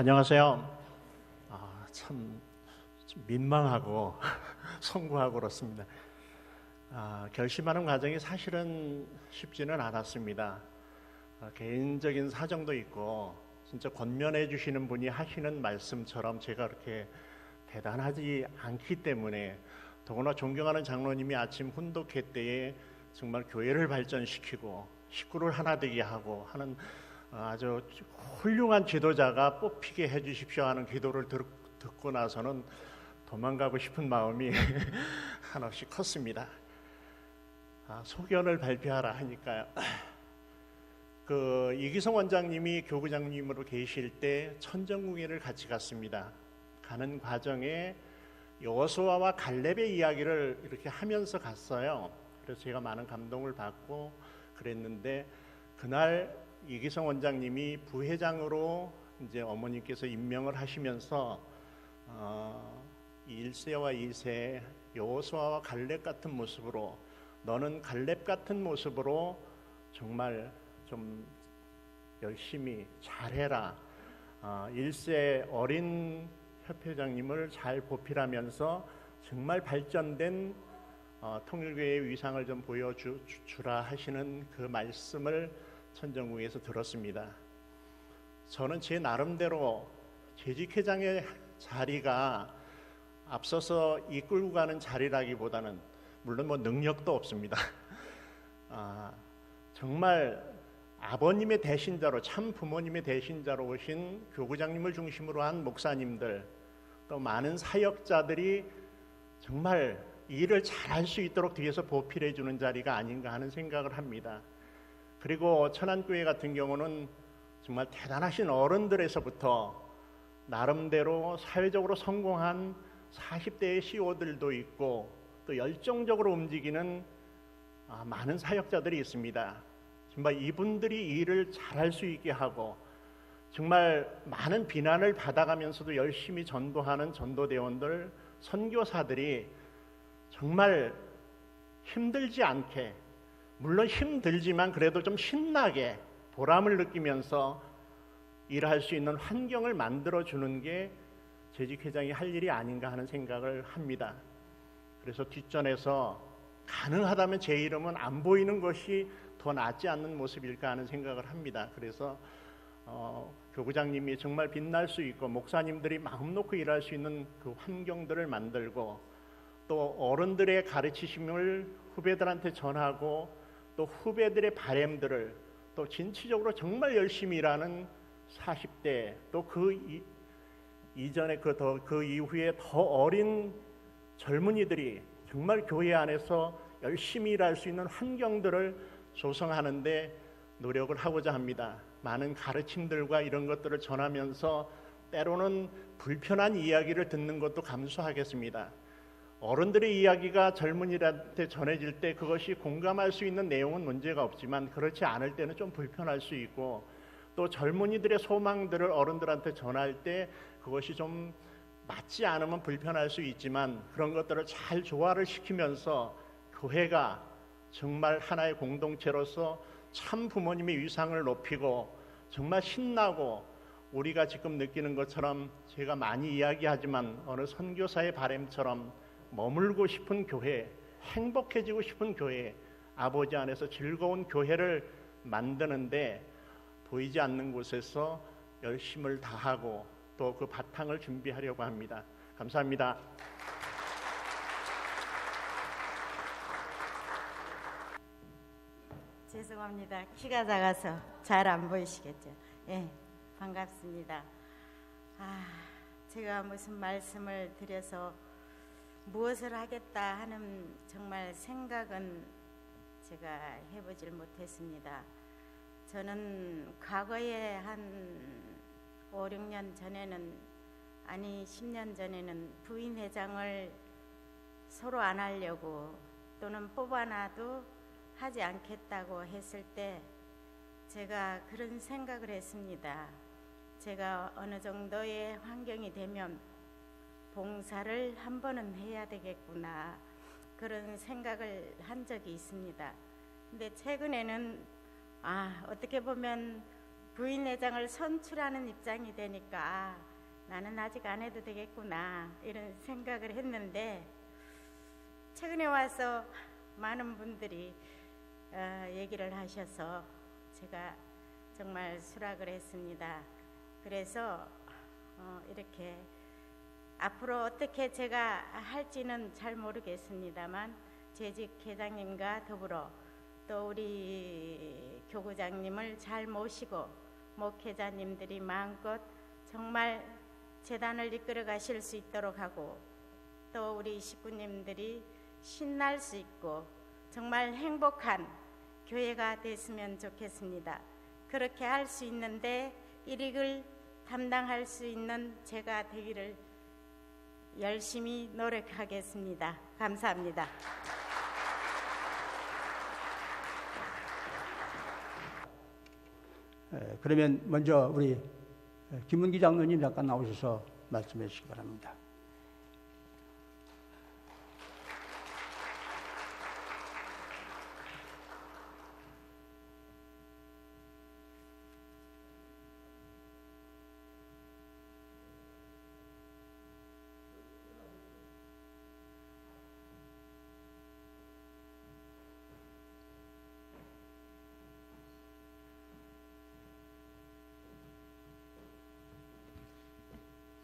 안녕하세요. 아, 참, 좀 민망하고 송구하고 그렇습니다. 아, 결심하는 과정이 사실은 쉽지는 않았습니다. 아, 개인적인 사정도 있고 진짜 권면해 주시는 분이 하시는 말씀처럼 제가 그렇게 대단하지 않기 때문에 더구나 존경하는 장로님이 아침 훈독회 때에 정말 교회를 발전시키고 식구를 하나 되게 하고 하는 아주 훌륭한 지도자가 뽑히게 해주십시오 하는 기도를 듣고 나서는 도망가고 싶은 마음이 한없이 컸습니다. 아, 소견을 발표하라 하니까요. 그 이기성 원장님이 교구장님으로 계실 때 천정궁예를 같이 갔습니다. 가는 과정에 여호수아와 갈렙의 이야기를 이렇게 하면서 갔어요. 그래서 제가 많은 감동을 받고 그랬는데 그날 이기성 원장님이 부회장으로 이제 어머님께서 임명을 하시면서 어, 1세와 2세 여호수아와 갈렙 같은 모습으로 너는 갈렙 같은 모습으로 정말 좀 열심히 잘해라. 어, 1세 어린 협회장님을 잘 보필하면서 정말 발전된 어, 통일교회의 위상을 좀 보여주라 하시는 그 말씀을 천정궁에서 들었습니다. 저는 제 나름대로 재직회장의 자리가 앞서서 이끌고 가는 자리라기보다는 물론 뭐 능력도 없습니다. 아, 정말 아버님의 대신자로 참 부모님의 대신자로 오신 교구장님을 중심으로 한 목사님들 또 많은 사역자들이 정말 일을 잘할 수 있도록 뒤에서 보필해 주는 자리가 아닌가 하는 생각을 합니다. 그리고 천안교회 같은 경우는 정말 대단하신 어른들에서부터 나름대로 사회적으로 성공한 40대의 CEO들도 있고 또 열정적으로 움직이는 아, 많은 사역자들이 있습니다. 정말 이분들이 일을 잘할 수 있게 하고 정말 많은 비난을 받아가면서도 열심히 전도하는 전도대원들, 선교사들이 정말 힘들지 않게 물론 힘들지만 그래도 좀 신나게 보람을 느끼면서 일할 수 있는 환경을 만들어 주는 게 재직회장이 할 일이 아닌가 하는 생각을 합니다. 그래서 뒷전에서 가능하다면 제 이름은 안 보이는 것이 더 낫지 않는 모습일까 하는 생각을 합니다. 그래서 어, 교구장님이 정말 빛날 수 있고 목사님들이 마음 놓고 일할 수 있는 그 환경들을 만들고 또 어른들의 가르치심을 후배들한테 전하고 또 후배들의 바램들을 또 진취적으로 정말 열심히 일하는 40대 또 그 이전에 그더그 이후에 더 어린 젊은이들이 정말 교회 안에서 열심히 일할 수 있는 환경들을 조성하는데 노력을 하고자 합니다. 많은 가르침들과 이런 것들을 전하면서 때로는 불편한 이야기를 듣는 것도 감수하겠습니다. 어른들의 이야기가 젊은이들한테 전해질 때 그것이 공감할 수 있는 내용은 문제가 없지만 그렇지 않을 때는 좀 불편할 수 있고 또 젊은이들의 소망들을 어른들한테 전할 때 그것이 좀 맞지 않으면 불편할 수 있지만 그런 것들을 잘 조화를 시키면서 교회가 정말 하나의 공동체로서 참 부모님의 위상을 높이고 정말 신나고 우리가 지금 느끼는 것처럼 제가 많이 이야기하지만 어느 선교사의 바램처럼 머물고 싶은 교회, 행복해지고 싶은 교회, 아버지 안에서 즐거운 교회를 만드는데 보이지 않는 곳에서 열심을 다하고 또 그 바탕을 준비하려고 합니다. 감사합니다. 죄송합니다. 키가 작아서 잘 안 보이시겠죠? 예, 반갑습니다. 아, 제가 무슨 말씀을 드려서 무엇을 하겠다 하는 정말 생각은 제가 해보질 못했습니다. 저는 과거에 한 5, 6년 전에는 아니 10년 전에는 부인 회장을 서로 안 하려고 또는 뽑아놔도 하지 않겠다고 했을 때 제가 그런 생각을 했습니다. 제가 어느 정도의 환경이 되면 봉사를 한 번은 해야 되겠구나 그런 생각을 한 적이 있습니다. 근데 최근에는 아 어떻게 보면 부인회장을 선출하는 입장이 되니까 나는 아직 안 해도 되겠구나 이런 생각을 했는데 최근에 와서 많은 분들이 어, 얘기를 하셔서 제가 정말 수락을 했습니다. 그래서 어, 이렇게 앞으로 어떻게 제가 할지는 잘 모르겠습니다만 재직 회장님과 더불어 또 우리 교구장님을 잘 모시고 목회자님들이 마음껏 정말 재단을 이끌어 가실 수 있도록 하고 또 우리 식구님들이 신날 수 있고 정말 행복한 교회가 됐으면 좋겠습니다. 그렇게 할 수 있는데 일익을 담당할 수 있는 제가 되기를 열심히 노력하겠습니다. 감사합니다. 에, 그러면 먼저 우리 에, 김문기 장로님 잠깐 나오셔서 말씀해 주시기 바랍니다.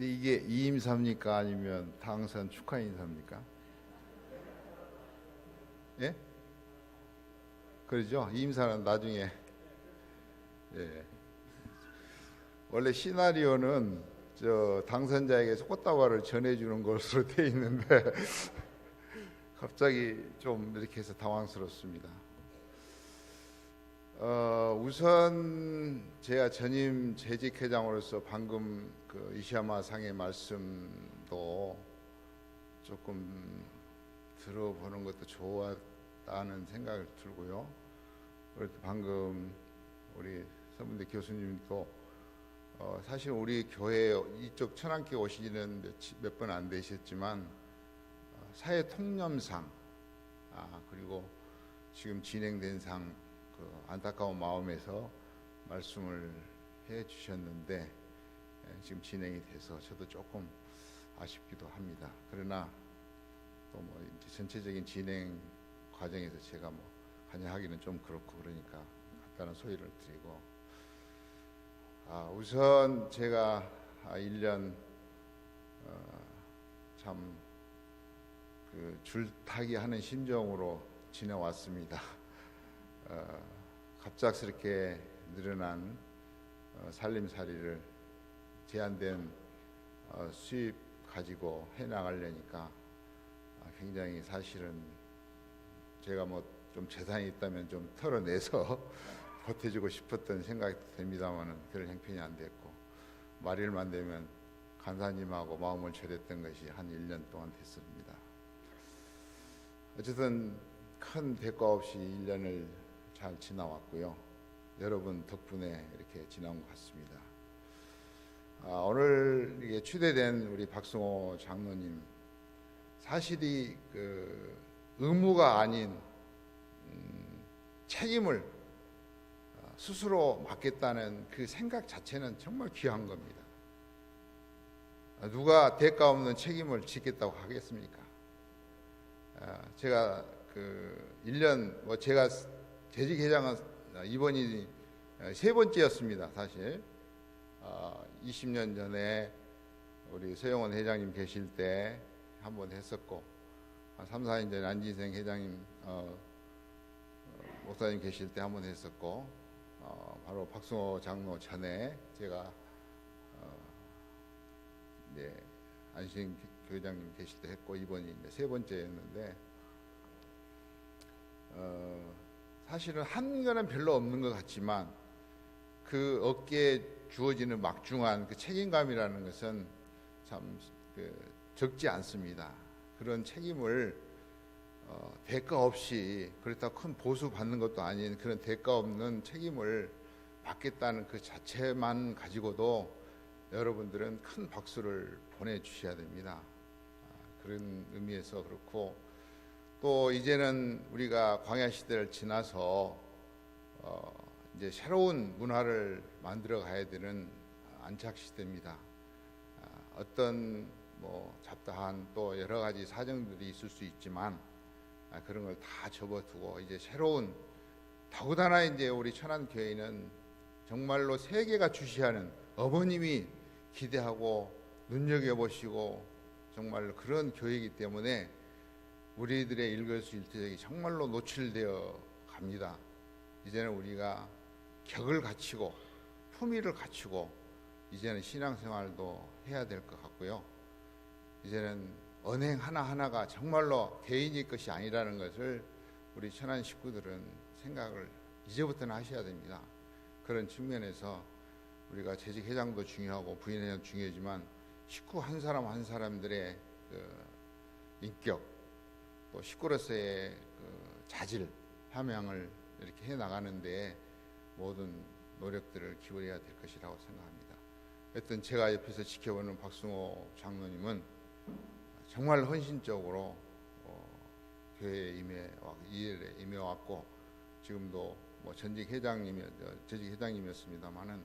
근데 이게 이임사입니까 아니면 당선 축하 인사입니까? 예? 그러죠. 이임사는 나중에 예. 원래 시나리오는 저 당선자에게 꽃다발을 전해주는 것으로 돼 있는데 갑자기 좀 이렇게 해서 당황스럽습니다. 어, 우선 제가 전임 재직회장으로서 방금 그 이시야마 상의 말씀도 조금 들어보는 것도 좋았다는 생각을 들고요. 그리고 방금 우리 선문대 교수님도 어, 사실 우리 교회 이쪽 천안교 오시지는 몇 번 안 되셨지만 어, 사회 통념상 아, 그리고 지금 진행된 상 그 안타까운 마음에서 말씀을 해 주셨는데 예, 지금 진행이 돼서 저도 조금 아쉽기도 합니다. 그러나 또 뭐 전체적인 진행 과정에서 제가 뭐 관여하기는 좀 그렇고 그러니까 간단한 소위를 드리고 아, 우선 제가 아, 1년 어, 참그 줄타기 하는 심정으로 지내왔습니다. 어, 갑작스럽게 늘어난 어, 살림살이를 제한된 어, 수입 가지고 해 나가려니까 아, 굉장히 사실은 제가 뭐 좀 재산이 있다면 좀 털어내서 보태주고 싶었던 생각이 듭니다만은 그런 형편이 안 됐고 말일만 되면 간사님하고 마음을 졸였던 것이 한 1년 동안 됐습니다. 어쨌든 큰 대가 없이 1년을 잘 지나왔고요. 여러분 덕분에 이렇게 지난 것 같습니다. 아, 오늘 추대된 우리 박승호 장로님 사실이 그 의무가 아닌 음, 책임을 어, 스스로 맡겠다는 그 생각 자체는 정말 귀한 겁니다. 아, 누가 대가 없는 책임을 지겠다고 하겠습니까? 아, 제가 그 1년 뭐 제가 재직 회장은 이번이 세 번째였습니다. 사실 20년 전에 우리 서영원 회장님 계실 때 한 번 했었고 3, 4년 전에 안진생 회장님 어, 어, 목사님 계실 때 한 번 했었고 어, 바로 박승호 장로 전에 제가 어, 네, 안신 교회장님 계실 때 했고 이번이 이제 세 번째였는데 어, 사실은 한 거는 별로 없는 것 같지만 그 어깨에 주어지는 막중한 그 책임감이라는 것은 참 그 적지 않습니다. 그런 책임을 어, 대가 없이 그렇다고 큰 보수 받는 것도 아닌 그런 대가 없는 책임을 받겠다는 그 자체만 가지고도 여러분들은 큰 박수를 보내주셔야 됩니다. 아, 그런 의미에서 그렇고 또 이제는 우리가 광야 시대를 지나서 어, 이제 새로운 문화를 만들어 가야 되는 안착 시대입니다. 아, 어떤 뭐 잡다한 또 여러 가지 사정들이 있을 수 있지만 아, 그런 걸 다 접어두고 이제 새로운 더군다나 이제 우리 천안 교회는 정말로 세계가 주시하는 어머님이 기대하고 눈여겨 보시고 정말 그런 교회이기 때문에 우리들의 일거수일투족이 정말로 노출되어 갑니다. 이제는 우리가 격을 갖추고 품위를 갖추고 이제는 신앙생활도 해야 될 것 같고요. 이제는 언행 하나 하나가 정말로 개인의 것이 아니라는 것을 우리 천안 식구들은 생각을 이제부터는 하셔야 됩니다. 그런 측면에서 우리가 재직 회장도 중요하고 부인 회장 중요하지만 식구 한 사람 한 사람들의 그 인격 또 식구로서의 그 자질 함양을 이렇게 해 나가는데 모든 노력들을 기울여야 될 것이라고 생각합니다. 하여튼 제가 옆에서 지켜보는 박승호 장로님은 정말 헌신적으로 어, 교회에 임해 이 일에 임해 왔고 지금도 뭐 전직 회장님이 어, 전직 회장님이었습니다만은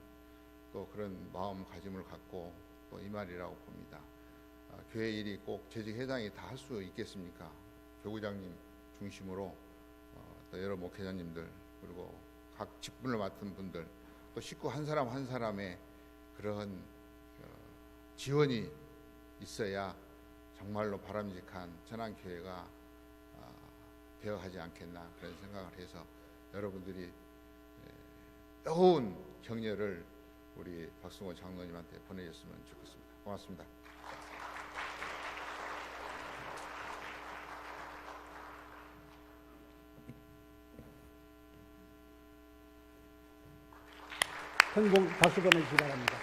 또 그런 마음가짐을 갖고 또 이 말이라고 봅니다. 아, 교회 일이 꼭 재직 회장이 다 할 수 있겠습니까? 교구장님 중심으로 어, 또 여러 목회자님들 그리고 각 직분을 맡은 분들 또 식구 한 사람 한 사람의 그러한 어, 지원이 있어야 정말로 바람직한 전환교회가 아, 되어가지 않겠나 그런 생각을 해서 여러분들이 예, 뜨거운 격려를 우리 박승호 장로님한테 보내줬으면 좋겠습니다. 고맙습니다. 행복 박수 보내주시기 바랍니다.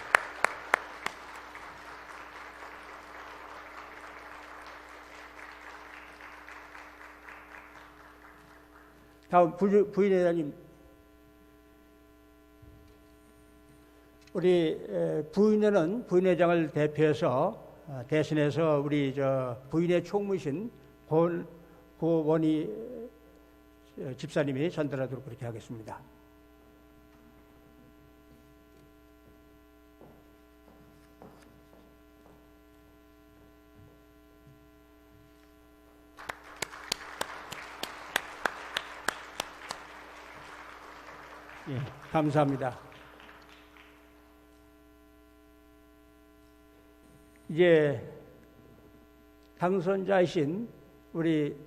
다음 부- 부인회장님 우리 에, 부인회는 부인회장을 대표해서 어, 대신해서 우리 저 부인회 총무신 권 고원희 어, 집사님이 전달하도록 그렇게 하겠습니다. 예, 감사합니다. 이제 당선자이신 우리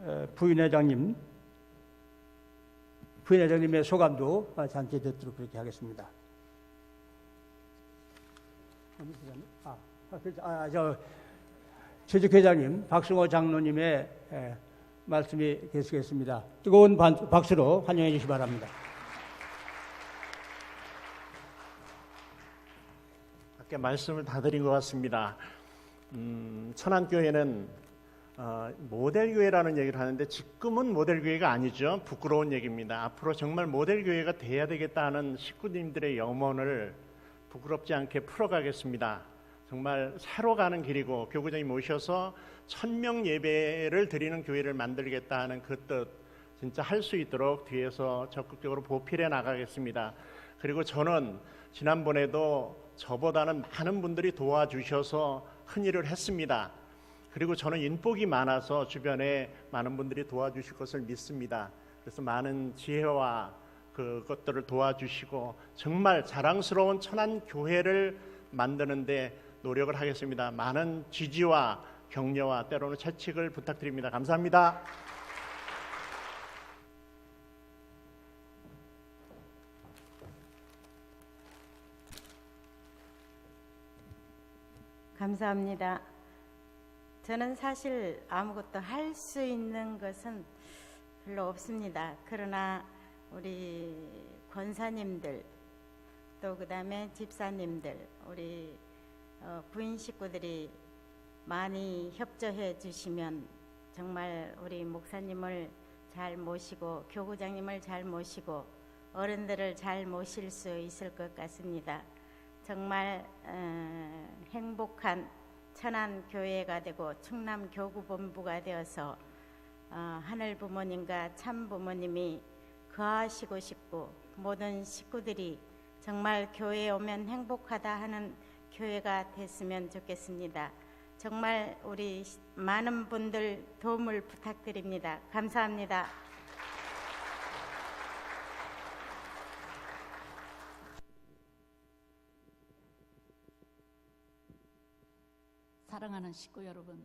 어, 부인회장님, 부인회장님의 소감도 어, 잠시 듣도록 그렇게 하겠습니다. 아, 아, 그, 아, 저 재직회장님 박승호 장로님의 에, 말씀이 계속겠습니다. 뜨거운 반- 박수로 환영해 주시기 바랍니다. 아까 말씀을 다 드린 것 같습니다. 음, 천안교회는 어, 모델교회라는 얘기를 하는데 지금은 모델교회가 아니죠. 부끄러운 얘기입니다. 앞으로 정말 모델교회가 돼야 되겠다 하는 식구님들의 염원을 부끄럽지 않게 풀어가겠습니다. 정말 새로 가는 길이고 교구장님 모셔서 천명 예배를 드리는 교회를 만들겠다 하는 그 뜻 진짜 할 수 있도록 뒤에서 적극적으로 보필해 나가겠습니다. 그리고 저는 지난번에도 저보다는 많은 분들이 도와주셔서 큰 일을 했습니다. 그리고 저는 인복이 많아서 주변에 많은 분들이 도와주실 것을 믿습니다. 그래서 많은 지혜와 그것들을 도와주시고 정말 자랑스러운 천안 교회를 만드는데 노력을 하겠습니다. 많은 지지와 격려와 때로는 채찍을 부탁드립니다. 감사합니다. 감사합니다. 저는 사실 아무것도 할 수 있는 것은 별로 없습니다. 그러나 우리 권사님들 또 그다음에 집사님들 우리 어, 부인 식구들이 많이 협조해 주시면 정말 우리 목사님을 잘 모시고 교구장님을 잘 모시고 어른들을 잘 모실 수 있을 것 같습니다. 정말 어, 행복한 천안 교회가 되고 충남 교구 본부가 되어서 어, 하늘 부모님과 참 부모님이 거하시고 싶고 모든 식구들이 정말 교회에 오면 행복하다 하는 교회가 됐으면 좋겠습니다. 정말 우리 시- 많은 분들 도움을 부탁드립니다. 감사합니다. 사랑하는 식구 여러분,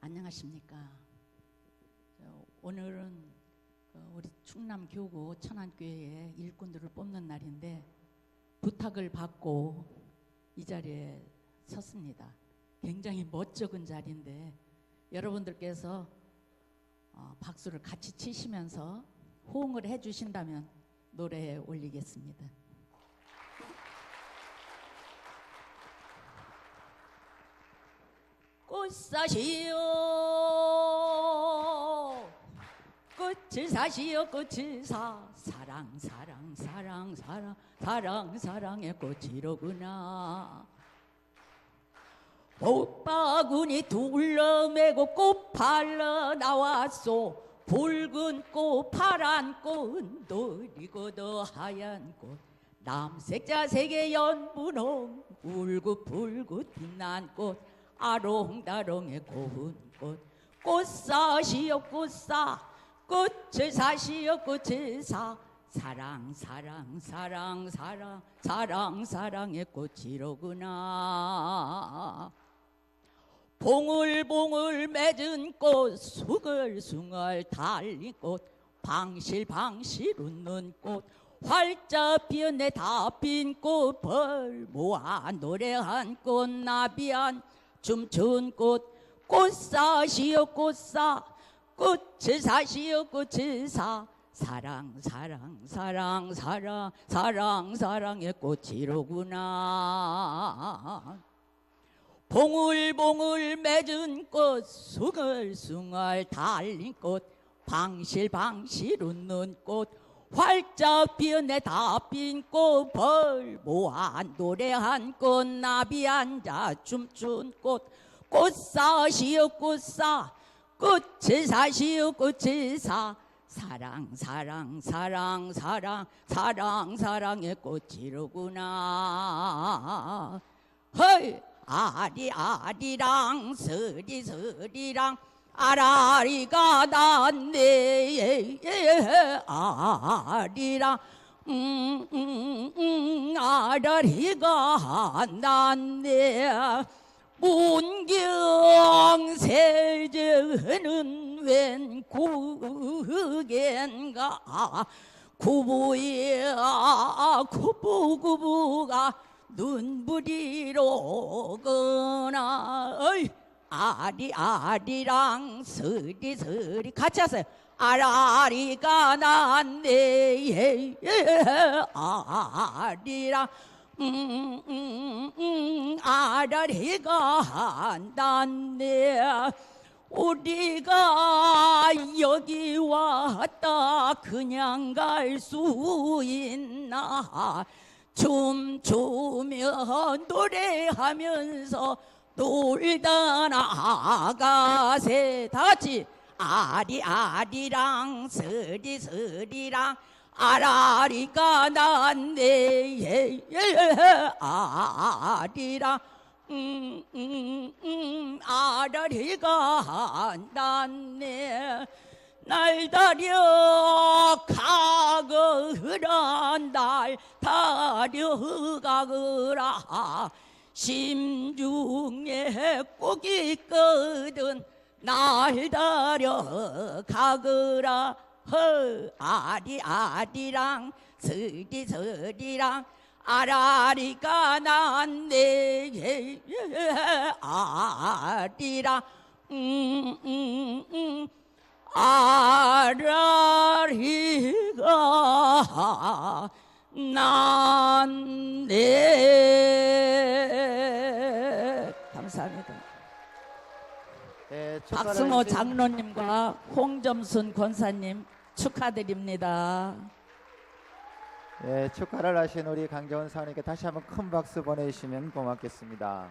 안녕하십니까? 저, 오늘은 그 우리 충남 교구 천안교회의 일꾼들을 뽑는 날인데 부탁을 받고 이 자리에 섰습니다. 굉장히 멋쩍은 자리인데 여러분들께서 어, 박수를 같이 치시면서 호응을 해주신다면 노래에 올리겠습니다. 사시오. 꽃을 사시오 꽃을 사. 사랑 사랑 사랑 사랑 사랑 사랑의 꽃이로구나. 꽃바구니 둘러매고 꽃 팔러 나왔소. 붉은 꽃 파란 꽃 노리고도 하얀 꽃. 남색 자색의 연분홍 울긋불긋 빛난 꽃 아롱다롱의 고운 꽃 꽃사시오 꽃사. 꽃을 사시오 꽃을 사. 사랑 사랑 사랑 사랑 사랑 사랑의 꽃이로구나. 봉을봉을 맺은 꽃 수글숭을 달린 꽃. 방실방실 웃는 꽃. 활짝 피었네 다 핀 꽃 벌 모아 노래한 꽃 나비한 춤춘 꽃 꽃사시오 꽃사. 꽃을 사시오 꽃을 사. 사랑 사랑 사랑 사랑 사랑 사랑의 꽃이로구나. 봉울봉울 맺은 꽃 숭얼숭얼 달린 꽃 방실방실 웃는 꽃 활짝 피었네 다핀 꽃벌 모아 노래한 꽃 나비 앉아 춤춘 꽃. 꽃사시오 꽃사 꽃을 사시오 꽃을 사. 사랑 사랑 사랑 사랑 사랑 사랑의 꽃이로구나. 헐 아리 아리랑 서리 서리랑 아라리가 났네 아리랑 음, 음, 음, 아라리가 났네 문경 세제는 웬 구겐가? 구부야 구부구부가 눈부리로거나. 어이 아리 아리랑 서리 서리. 같이 하세요. 아라리가 났네. 아리랑 음, 음, 음, 아라리가 났네. 우리가 여기 왔다. 그냥 갈 수 있나? 춤추며 노래하면서 놀다 나가세. 다 같이. 아리 아리랑 서리 서리랑 아라리가 났네 아리랑 음, 음, 음, 아라리가 났네 날다려 가거라. 날 다려 가거라 심중에 꼭 있거든. 날 다려 가거라. 허 아리 아리랑 서리 서리랑. 아라리가 났네 아리랑 음, 음, 음. 아라리가 났네 감사합니다 네, 박승호 장로님과 홍점순 권사님 축하드립니다. 예, 축하를 하신 우리 강재원 사원님께 다시 한번 큰 박수 보내주시면 고맙겠습니다.